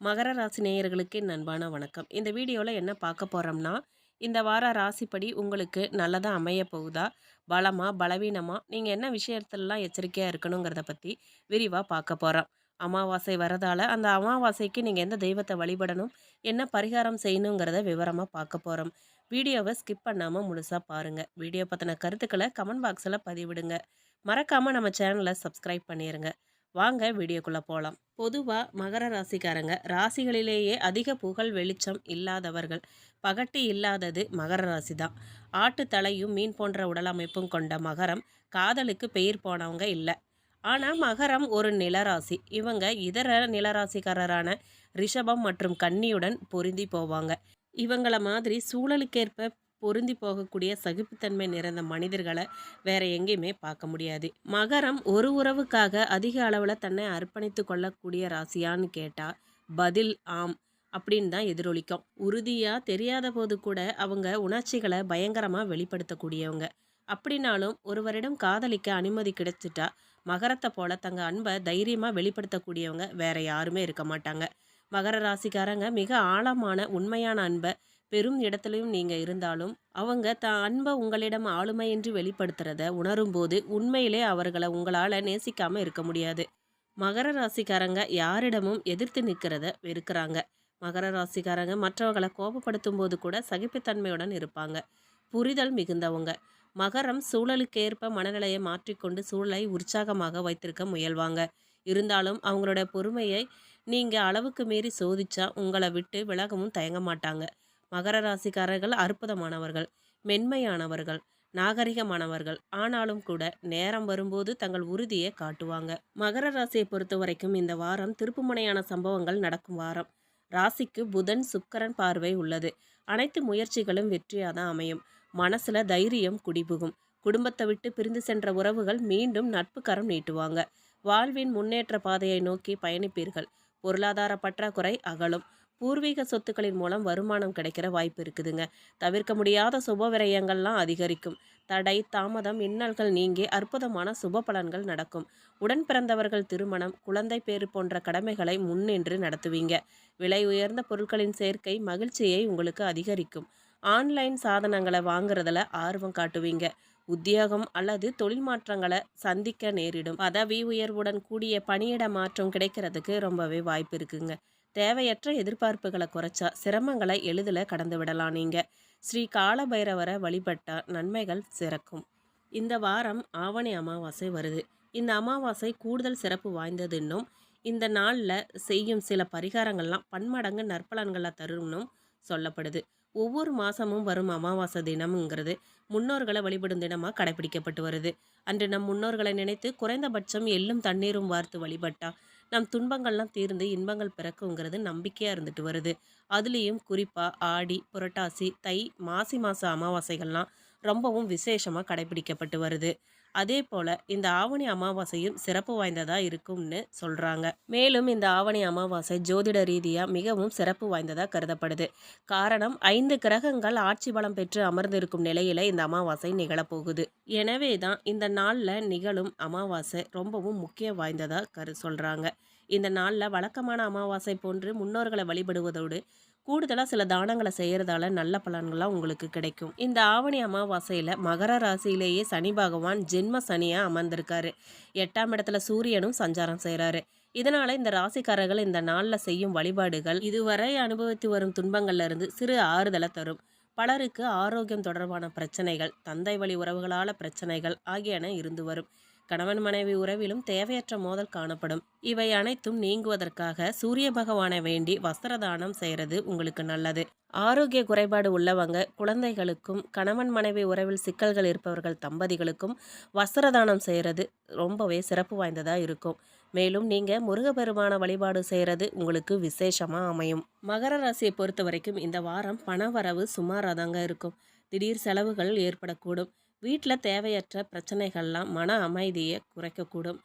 மகர ராசி நேயர்களுக்கு நண்பான வணக்கம். இந்த வீடியோவில் என்ன பார்க்க போகிறோம்னா இந்த வார ராசிப்படி உங்களுக்கு நல்லதாக அமைய போகுதா? பலமா பலவீனமாக நீங்கள் என்ன விஷயத்துலலாம் எச்சரிக்கையாக இருக்கணுங்கிறத பற்றி விரிவாக பார்க்க போகிறோம் அமாவாசை வரதால் அந்த அமாவாசைக்கு நீங்கள் எந்த தெய்வத்தை வழிபடணும் என்ன பரிகாரம் செய்யணுங்கிறத விவரமாக பார்க்க போகிறோம் வீடியோவை ஸ்கிப் பண்ணாமல் முழுசாக பாருங்கள் வீடியோ பற்றின கருத்துக்களை கமெண்ட் பாக்ஸில் பதிவிடுங்க. மறக்காமல் நம்ம சேனலை சப்ஸ்கிரைப் பண்ணிடுங்க வாங்க வீடியோக்குள்ளே போகலாம் பொதுவாக மகர ராசிக்காரங்க ராசிகளிலேயே அதிக புகழ் வெளிச்சம் இல்லாதவர்கள். பகட்டி இல்லாதது மகர ராசி தான் ஆட்டு தலையும் மீன் போன்ற உடலமைப்பும் கொண்ட மகரம் காதலுக்கு பெயர் போனவங்க இல்லை. ஆனால் மகரம் ஒரு நிலராசி. இவங்க இதர நிலராசிக்காரரான ரிஷபம் மற்றும் கன்னியுடன் பொருந்தி போவாங்க. இவங்கள மாதிரி சூழலுக்கேற்ப பொருந்தி போகக்கூடிய சகிப்புத்தன்மை நிறைந்த மனிதர்களை வேற எங்கேயுமே பார்க்க முடியாது. மகரம் ஒரு உறவுக்காக அதிக அளவில் தன்னை அர்ப்பணித்து கொள்ளக்கூடிய ராசியான்னு கேட்டால் பதில் ஆம் அப்படின்னு தான் எதிரொலிக்கும். உறுதியாக தெரியாத போது கூட அவங்க உணர்ச்சிகளை பயங்கரமாக வெளிப்படுத்தக்கூடியவங்க. அப்படின்னாலும் ஒருவரிடம் காதலிக்க அனுமதி கிடைச்சிட்டா மகரத்தை போல தங்க அன்பை தைரியமாக வெளிப்படுத்தக்கூடியவங்க வேற யாருமே இருக்க மாட்டாங்க. மகர ராசிக்காரங்க மிக ஆழமான உண்மையான அன்பை பெரும் இடத்துலையும் நீங்கள் இருந்தாலும் அவங்க த அன்பை உங்களிடம் ஆளுமையின்றி வெளிப்படுத்துறத உணரும்போது உண்மையிலே அவர்களை உங்களால் நேசிக்காமல் இருக்க முடியாது. மகர ராசிக்காரங்க யாரிடமும் எதிர்த்து நிற்கிறத வெறுக்கிறாங்க. மகர ராசிக்காரங்க மற்றவர்களை கோபப்படுத்தும் போது கூட சகிப்புத்தன்மையுடன் இருப்பாங்க. புரிதல் மிகுந்தவங்க. மகரம் சூழலுக்கேற்ப மனநிலையை மாற்றிக்கொண்டு சூழலை உற்சாகமாக வைத்திருக்க முயல்வாங்க. இருந்தாலும் அவங்களோட பொறுமையை நீங்கள் அளவுக்கு மீறி சோதிச்சா உங்களை விட்டு விலகவும் தயங்க மாட்டாங்க. மகர ராசிக்காரர்கள் அற்புதமானவர்கள் மென்மையானவர்கள் நாகரிகமானவர்கள். ஆனாலும் கூட நேரம் வரும்போது தங்கள் உறுதியை காட்டுவாங்க. மகர ராசியை பொறுத்த வரைக்கும் இந்த வாரம் திருப்புமுனையான சம்பவங்கள் நடக்கும் வாரம். ராசிக்கு புதன் சுக்கரன் பார்வை உள்ளது. அனைத்து முயற்சிகளும் வெற்றியாக தான் அமையும். மனசுல தைரியம் குடிபுகும். குடும்பத்தை விட்டு பிரிந்து சென்ற உறவுகள் மீண்டும் நட்பு கரம் நீட்டுவாங்க. வாழ்வின் முன்னேற்ற பாதையை நோக்கி பயணிப்பீர்கள். பொருளாதார பற்றாக்குறை அகலும். பூர்வீக சொத்துக்களின் மூலம் வருமானம் கிடைக்கிற வாய்ப்பு இருக்குதுங்க. தவிர்க்க முடியாத சுப விரயங்கள்லாம் அதிகரிக்கும். தடை தாமதம் இன்னல்கள் நீங்கி அற்புதமான சுப பலன்கள் நடக்கும். உடன் பிறந்தவர்கள் திருமணம் குழந்தை பேறு போன்ற கடமைகளை முன்னின்று நடத்துவீங்க. விலை உயர்ந்த பொருட்களின் சேர்க்கை மகிழ்ச்சியை உங்களுக்கு அதிகரிக்கும். ஆன்லைன் சாதனங்களை வாங்குறதுல ஆர்வம் காட்டுவீங்க. உத்தியோகம் அல்லது தொழில் மாற்றங்களை சந்திக்க நேரிடும். பதவி உயர்வுடன் கூடிய பணியிட மாற்றம் கிடைக்கிறதுக்கு ரொம்பவே வாய்ப்பு இருக்குங்க. தேவையற்ற எதிர்பார்ப்புகளை குறைச்சா சிரமங்களை எளிதில் கடந்து விடலாம் நீங்கள் ஸ்ரீ காலபைரவரை வழிபட்டால் நன்மைகள் சிறக்கும். இந்த வாரம் ஆவணி அமாவாசை வருது. இந்த அமாவாசை கூடுதல் சிறப்பு வாய்ந்ததுன்னும் இந்த நாளில் செய்யும் சில பரிகாரங்கள்லாம் பன்மடங்கு நற்பலன்களை தரும்னும் சொல்லப்படுது. ஒவ்வொரு மாதமும் வரும் அமாவாசை தினம்ங்கிறது முன்னோர்களை வழிபடும் தினமாக கடைபிடிக்கப்பட்டு வருது. அன்று நம் முன்னோர்களை நினைத்து குறைந்தபட்சம் எள்ளும் தண்ணீரும் வார்த்து வழிபட்டா நம் துன்பங்கள்லாம் தீர்ந்து இன்பங்கள் பிறக்குங்கிறது நம்பிக்கையாக இருந்துட்டு வருது. அதுலேயும் குறிப்பாக ஆடி புரட்டாசி தை மாசி மாத அமாவாசைகள்லாம் ரொம்பவும் விசேஷமாக கடைபிடிக்கப்பட்டு வருது. அதே போல் இந்த ஆவணி அமாவாசையும் சிறப்பு வாய்ந்ததாக இருக்கும்னு சொல்கிறாங்க மேலும் இந்த ஆவணி அமாவாசை ஜோதிட ரீதியாக மிகவும் சிறப்பு வாய்ந்ததாக கருதப்படுது. காரணம் ஐந்து கிரகங்கள் ஆட்சி பலம் பெற்று அமர்ந்திருக்கும் நிலையில் இந்த அமாவாசை நிகழப்போகுது. எனவே தான் இந்த நாளில் நிகழும் அமாவாசை ரொம்பவும் முக்கிய வாய்ந்ததாக கரு சொல்கிறாங்க இந்த நாளில் வழக்கமான அமாவாசை போன்று முன்னோர்களை வழிபடுவதோடு கூடுதலாக சில தானங்களை செய்கிறதால நல்ல பலன்கள்லாம் உங்களுக்கு கிடைக்கும். இந்த ஆவணி அமாவாசையில் மகர ராசியிலேயே சனி பகவான் ஜென்ம சனியாக அமர்ந்திருக்காரு. எட்டாம் இடத்துல சூரியனும் சஞ்சாரம் செய்கிறாரு இதனால் இந்த ராசிக்காரர்கள் இந்த நாளில் செய்யும் வழிபாடுகள் இதுவரை அனுபவித்து வரும் துன்பங்கள்லேருந்து சிறு ஆறுதலை தரும். பலருக்கு ஆரோக்கியம் தொடர்பான பிரச்சனைகள் தந்தை வழி உறவுகளால் பிரச்சனைகள் ஆகியன இருந்து வரும். கணவன் மனைவி உறவிலும் தேவையற்ற மோதல் காணப்படும். இவை அனைத்தும் நீங்குவதற்காக சூரிய பகவானை வேண்டி வஸ்திர தானம் செய்கிறது உங்களுக்கு நல்லது. ஆரோக்கிய குறைபாடு உள்ளவங்க குழந்தைகளுக்கும் கணவன் மனைவி உறவில் சிக்கல்கள் இருப்பவர்கள் தம்பதிகளுக்கும் வஸ்திர தானம் செய்கிறது ரொம்பவே சிறப்பு வாய்ந்ததாக இருக்கும். மேலும் நீங்கள் முருகப்பெருமான வழிபாடு செய்கிறது உங்களுக்கு விசேஷமாக அமையும். மகர ராசியை பொறுத்த வரைக்கும் இந்த வாரம் பண வரவு சுமாராக தாங்க இருக்கும். திடீர் செலவுகள் ஏற்படக்கூடும். வீட்டில் தேவையற்ற பிரச்சனைகள்லாம் மன அமைதியை குறைக்கக்கூடும்.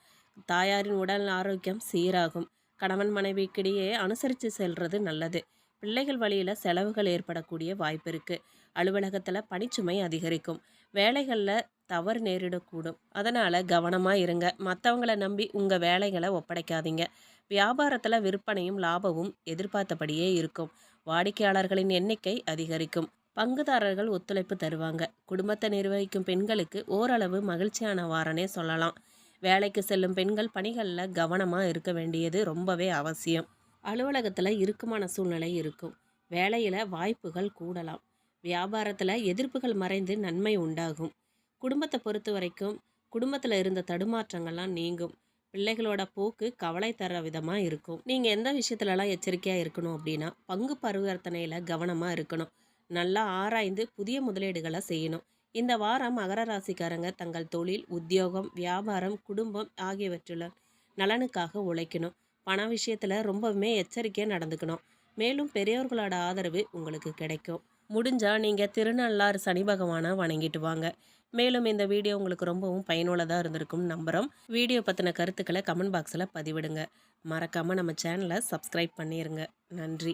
தாயாரின் உடல் ஆரோக்கியம் சீராகும். கணவன் மனைவிக்கிடையே அனுசரித்து செல்வது நல்லது. பிள்ளைகள் வழியில் செலவுகள் ஏற்படக்கூடிய வாய்ப்பு இருக்குது அலுவலகத்தில் பணிச்சுமை அதிகரிக்கும். வேலைகளில் தவறு நேரிடக்கூடும். அதனால் கவனமாக இருங்க. மற்றவங்கள நம்பி உங்கள் வேலைகளை ஒப்படைக்காதீங்க. வியாபாரத்தில் விற்பனையும் லாபமும் எதிர்பார்த்தபடியே இருக்கும். வாடிக்கையாளர்களின் எண்ணிக்கை அதிகரிக்கும். பங்குதாரர்கள் ஒத்துழைப்பு தருவாங்க. குடும்பத்தை நிர்வகிக்கும் பெண்களுக்கு ஓரளவு மகிழ்ச்சியான வாரனே சொல்லலாம். வேலைக்கு செல்லும் பெண்கள் பணிகளில் கவனமாக இருக்க வேண்டியது ரொம்பவே அவசியம். அலுவலகத்தில் இறுக்கமான சூழ்நிலை இருக்கும். வேலையில் வாய்ப்புகள் கூடலாம். வியாபாரத்தில் எதிர்ப்புகள் மறைந்து நன்மை உண்டாகும். குடும்பத்தை பொறுத்த வரைக்கும் குடும்பத்தில் இருந்த தடுமாற்றங்கள்லாம் நீங்கும். பிள்ளைகளோட போக்கு கவலை தர விதமாக இருக்கும். நீங்கள் எந்த விஷயத்துலலாம் எச்சரிக்கையாக இருக்கணும் அப்படின்னா பங்கு பரிவர்த்தனையில் கவனமாக இருக்கணும். நல்லா ஆராய்ந்து புதிய முதலீடுகளை செய்யணும். இந்த வாரம் மகர ராசிக்காரங்க தங்கள் தொழில் உத்தியோகம் வியாபாரம் குடும்பம் ஆகியவற்றில் நலனுக்காக உழைக்கணும். பண விஷயத்தில் ரொம்பவுமே எச்சரிக்கையாக நடந்துக்கணும். மேலும் பெரியோர்களோட ஆதரவு உங்களுக்கு கிடைக்கும். முடிஞ்சால் நீங்கள் திருநள்ளாறு சனி பகவானை வணங்கிட்டு வாங்க. மேலும் இந்த வீடியோ உங்களுக்கு ரொம்பவும் பயனுள்ளதாக இருந்திருக்கும் நம்புகிறோம் வீடியோ பற்றின கருத்துக்களை கமெண்ட் பாக்ஸில் பதிவிடுங்க. மறக்காமல் நம்ம சேனலை சப்ஸ்கிரைப் பண்ணிடுங்க நன்றி.